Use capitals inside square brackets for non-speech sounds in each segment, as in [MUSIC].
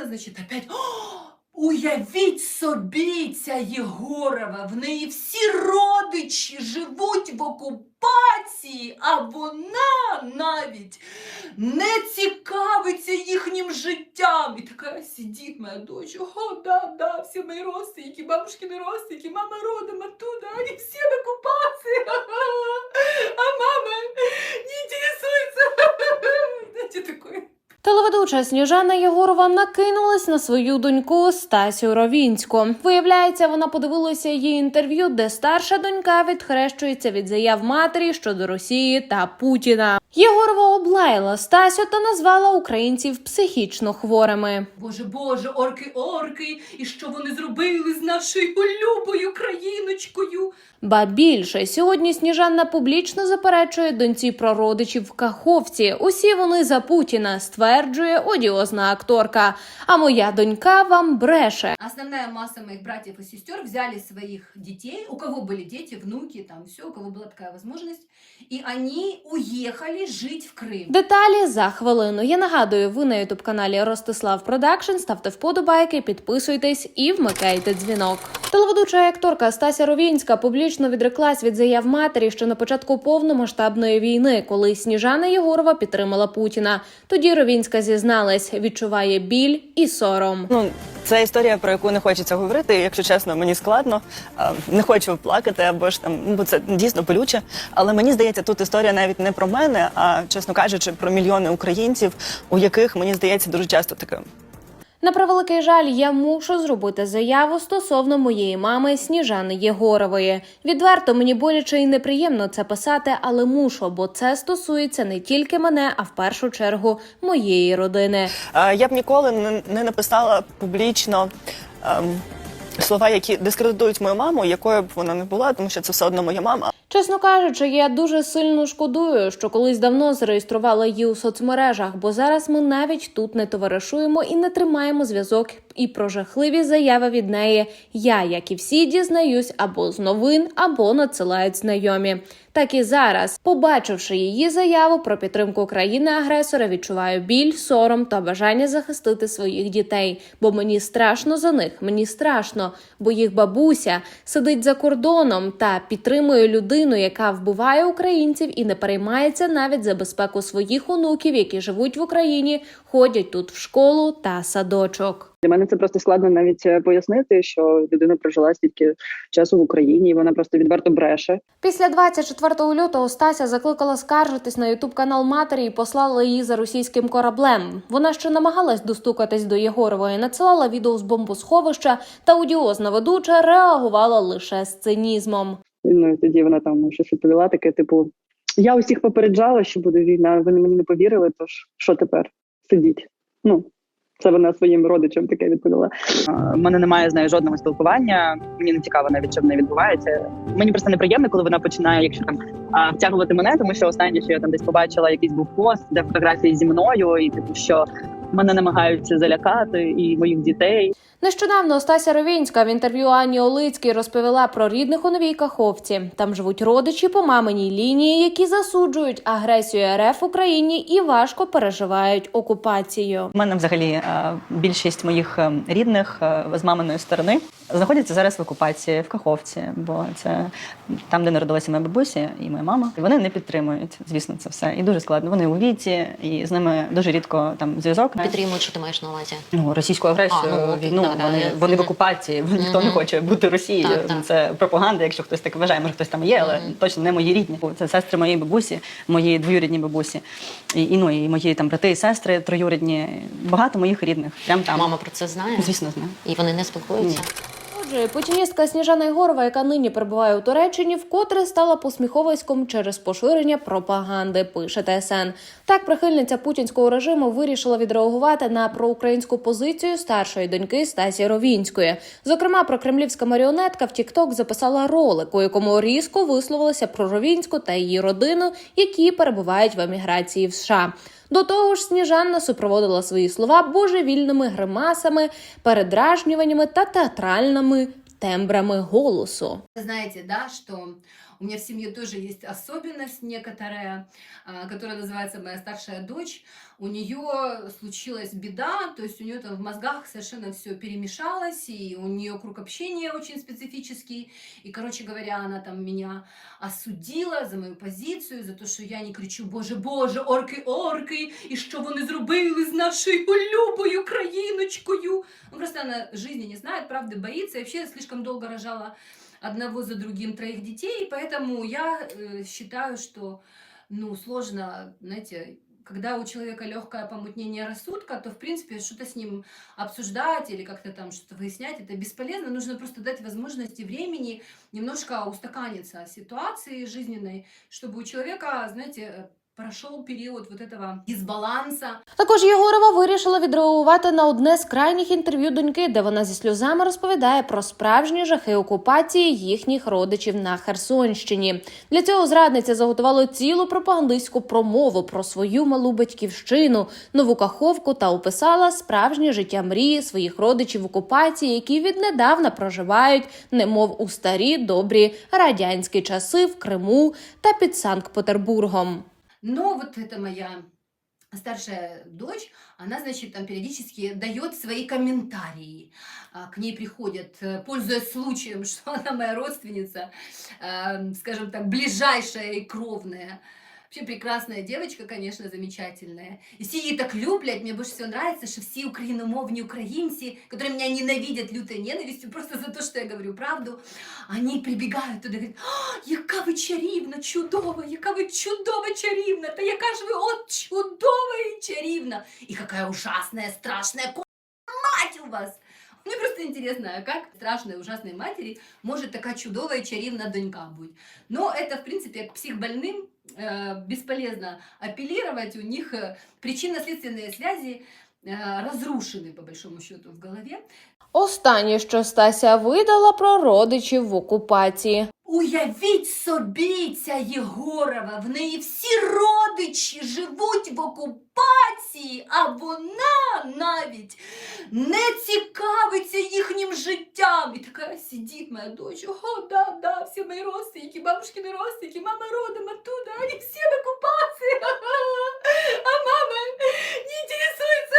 вона, значить, опять. О, уявіть собі, ця Єгорова, в неї всі родичі живуть в окупації, а вона навіть не цікавиться їхнім життям. І така сидить моя дочь, о, да, да, всі мої родственники, бабушкины родственники, мама родом оттуда, они все в оккупации, [LAUGHS] а мама не интересуется. [LAUGHS] Знаете, такое. Телеведуча Сніжана Єгорова накинулась на свою доньку Стасю Ровінську. Виявляється, вона подивилася її інтерв'ю, де старша донька відхрещується від заяв матері щодо Росії та Путіна. Єгорова облаяла Стасю та назвала українців психічно хворими. Боже, Боже, орки, орки, і що вони зробили з нашою улюбою країночкою? Ба більше сьогодні Сніжанна публічно заперечує доньці про родичів в Каховці. Усі вони за Путіна, стверджує одіозна акторка. А моя донька вам бреше. Основная масса моих братьев и сестер взяли своих детей, у кого были дети, внуки, там все, у кого была такая возможность, и они уехали жить в Крым. Деталі за хвилину. Я нагадую, ви на ютуб каналі Ростислав Продакшн. Ставте вподобайки, підписуйтесь і вмикайте дзвінок. Телеведуча і акторка Стася Ровінська публічно відреклась від заяв матері ще на початку повномасштабної війни, коли Сніжана Єгорова підтримала Путіна. Тоді Ровінська зізналась, відчуває біль і сором. Ну, це історія, про яку не хочеться говорити. Якщо чесно, мені складно. Не хочу плакати або ж там, ну, бо це дійсно болюче. Але мені здається, тут історія навіть не про мене, а чесно кажучи, про мільйони українців, у яких мені здається дуже часто таке. На превеликий жаль, я мушу зробити заяву стосовно моєї мами Сніжани Єгорової. Відверто мені боляче і неприємно це писати, але мушу, бо це стосується не тільки мене, а в першу чергу моєї родини. Я б ніколи не, написала публічно. ем, Слова, які дискредитують мою маму, якою б вона не була, тому що це все одно моя мама. Чесно кажучи, я дуже сильно шкодую, що колись давно зареєструвала її у соцмережах, бо зараз ми навіть тут не товаришуємо і не тримаємо зв'язок. І про жахливі заяви від неї я, як і всі, дізнаюсь або з новин, або надсилають знайомі. Так і зараз, побачивши її заяву про підтримку країни-агресора, відчуваю біль, сором та бажання захистити своїх дітей. Бо мені страшно за них, мені страшно, бо їх бабуся сидить за кордоном та підтримує людину, яка вбиває українців і не переймається навіть за безпеку своїх онуків, які живуть в Україні, ходять тут в школу та садочок. Для мене це просто складно навіть е, пояснити, що людина прожила стільки часу в Україні, і вона просто відверто бреше. Після 24 лютого Стася закликала скаржитись на ютуб канал матері і послала її за російським кораблем. Вона ще намагалась достукатись до Єгорової, надсилала відео з бомбосховища, та одіозна ведуча реагувала лише з цинізмом. Ну і тоді вона там щось відповіла, таке, типу: я усіх попереджала, що буде війна. Вони мені не повірили. Тож що тепер? Сидіть. Ну це вона своїм родичам таке відповіла. У мене немає з нею жодного спілкування. Мені не цікаво навіть, що в неї відбувається. Мені просто неприємно, коли вона починає, якщо там втягувати мене, тому що останнє, що я там десь побачила, якийсь був пост, де фотографії зі мною, і типу, що мене намагаються залякати і моїх дітей. Нещодавно Стася Ровінська в інтерв'ю Ані Олицькій розповіла про рідних у новій Каховці. Там живуть родичі по маминій лінії, які засуджують агресію РФ в Україні і важко переживають окупацію. У мене взагалі е, більшість моїх е, рідних е, з маминої сторони знаходяться зараз в окупації в Каховці, бо це там, де народилася моя бабуся і моя мама. Вони не підтримують, звісно, це все. І дуже складно. Вони у віці, і з ними дуже рідко там зв'язок. Підтримують, що ти маєш на увазі. Ну, російську агресію, А, ну, окей, да, вони, я- вони в окупації, ніхто не хоче бути Росією. Так, так. Це пропаганда, якщо хтось так вважає, може хтось там є, але Мгм. точно не мої рідні. Це сестри моєї бабусі, мої двоюрідні бабусі, і, і, ну, і мої там брати і сестри троюрідні. Багато моїх рідних. Прям там. Мама про це знає? Звісно, знає. І вони не спілкуються? Отже, путіністка Сніжана Єгорова, яка нині перебуває у Туреччині, вкотре стала посміховиськом через поширення пропаганди. Пише ТСН. Так, прихильниця путінського режиму вирішила відреагувати на проукраїнську позицію старшої доньки Стасі Ровінської. Зокрема, прокремлівська маріонетка в Тікток записала ролик, у якому різко висловилася про Ровінську та її родину, які перебувають в еміграції в США. До того ж, Сніжанна супроводила свої слова божевільними гримасами, передражнюваннями та театральними тембрами голосу. Знаєте, да, что у меня в семье тоже есть особенность некоторая, а, которая называется моя старшая дочь. У нее случилась беда, то есть у нее там в мозгах совершенно все перемешалось, и у нее круг общения очень специфический. И, короче говоря, она там меня осудила за мою позицію, за те, що я не кричу Боже, Боже, орки, орки, і що вони зробили з нашою любою країночкою. Ну, просто она жизни не знает, правды боится, и вообще слишком долго рожала одного за другим троих детей, поэтому я э, считаю, что, ну, сложно, знаете, когда у человека легкое помутнение рассудка, то, в принципе, что-то с ним обсуждать или как-то там что-то выяснять, это бесполезно. Нужно просто дать возможности времени немножко устаканиться ситуации жизненной, чтобы у человека, знаете, прошел период вот этого дисбаланса, Також Єгорова вирішила відреагувати на одне з крайніх інтерв'ю доньки, де вона зі сльозами розповідає про справжні жахи окупації їхніх родичів на Херсонщині. Для цього зрадниця заготувала цілу пропагандистську промову про свою малу батьківщину, нову каховку та описала справжнє життя мрії своїх родичів окупації, які віднедавна проживають, немов у старі добрі радянські часи в Криму та під Санкт-Петербургом. Но вот эта моя старшая дочь, она, значит, там периодически дает свои комментарии. А, К ней приходят, э, пользуясь случаем, [LAUGHS] что она моя родственница, эм, скажем так, ближайшая и кровная. Вообще прекрасная девочка, конечно, замечательная. И все її так люблять. Мне больше всего нравится, что все украиномовні українці, которые меня ненавидят лютой ненавистью просто за то, что я говорю правду, они прибегают туда и говорят, яка ви чарівна, чудова, яка ви чудова чарівна, та яка ж ви от чудова і чарівна. И какая ужасная, страшная мать у вас. Мне просто интересно, а як страшної, ужасної матері може така чудова і чарівна донька быть? Но это, в принципе, психбольным психбольним бесполезно апеллировать, у них э, причинно-следственные связи разрушены, по большому счету, в голове. Останнє, що Стася видала про родичів в окупації. Уявіть собі, ця Єгорова, в неї всі родичі живуть в окупації, а вона навіть не цікавиться їхнім життям. І така сидить моя дочь, о, да, да, всі мої родственники, бабушкины родственники, мама родом оттуда, они все в оккупации, а мама не интересуется.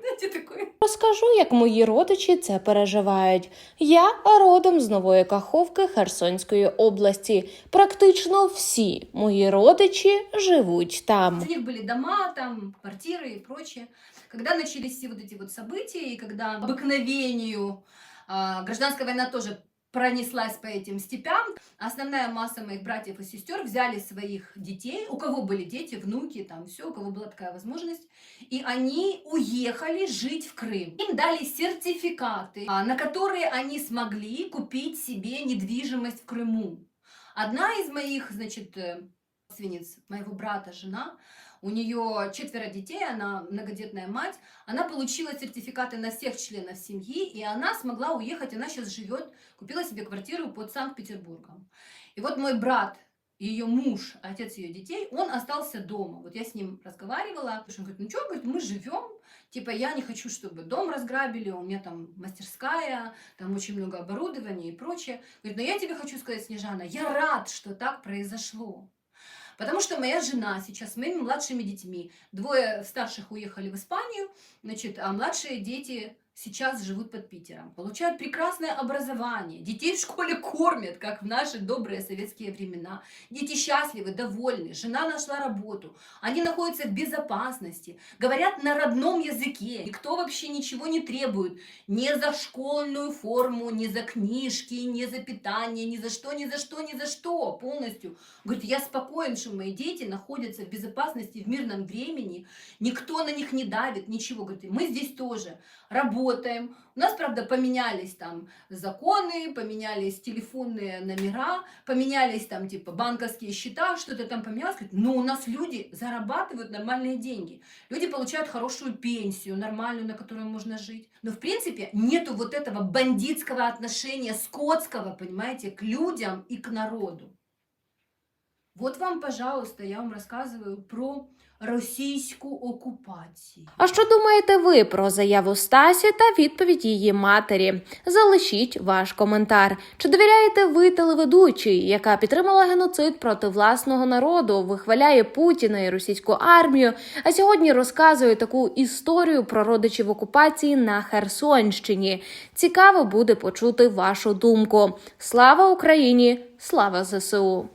Знаете, такое Розкажу, як мої родичі це переживають. Я родом з нової Каховки Херсонської області. Практично всі мої родичі живуть там. У них были дома, там, квартиры и прочее. Когда начались все вот эти вот события, и когда обыкновению а, гражданская война тоже пронеслась по этим степям, основная масса моих братьев и сестер взяли своих детей, у кого были дети, внуки, там все, у кого была такая возможность, и они уехали жить в Крым. Им дали сертификаты, а, на которые они смогли купить себе недвижимость в Крыму. Одна из моих, значит, э, родственниц моего брата, жена, у нее четверо детей, она многодетная мать, она получила сертификаты на всех членов семьи, и она смогла уехать, она сейчас живет, купила себе квартиру под Санкт-Петербургом. И вот мой брат, ее муж, отец ее детей, он остался дома. Вот я с ним разговаривала, он говорит, ну что, говорит, мы живем, типа я не хочу, чтобы дом разграбили, у меня там мастерская, там очень много оборудования и прочее. Говорит, но я тебе хочу сказать, Снежана, я рад, что так произошло. Потому что моя жена сейчас с моими младшими детьми, двое старших уехали в Испанию, значит, а младшие дети сейчас живут под Питером, получают прекрасное образование, детей в школе кормят, как в наши добрые советские времена. Дети счастливы, довольны, жена нашла работу, они находятся в безопасности, говорят на родном языке, никто вообще ничего не требует, ни за школьную форму, ни за книжки, ни за питание, ни за что, ни за что, ни за что, полностью. Говорит, я спокоен, что мои дети находятся в безопасности, в мирном времени, никто на них не давит, ничего. Говорит, мы здесь тоже работаем. У нас, правда, поменялись там законы, поменялись телефонные номера, поменялись там типа банковские счета, что-то там поменялось. Но у нас люди зарабатывают нормальные деньги. Люди получают хорошую пенсию, нормальную, на которую можно жить. Но, в принципе, нету вот этого бандитского отношения, скотского, понимаете, к людям и к народу. Вот вам, пожалуйста, я вам рассказываю про російську окупацію. А що думаєте ви про заяву Стасі та відповідь її матері? Залишіть ваш коментар. Чи довіряєте ви телеведучій, яка підтримала геноцид проти власного народу, вихваляє Путіна і російську армію, а сьогодні розказує таку історію про родичів окупації на Херсонщині? Цікаво буде почути вашу думку. Слава Україні! Слава ЗСУ!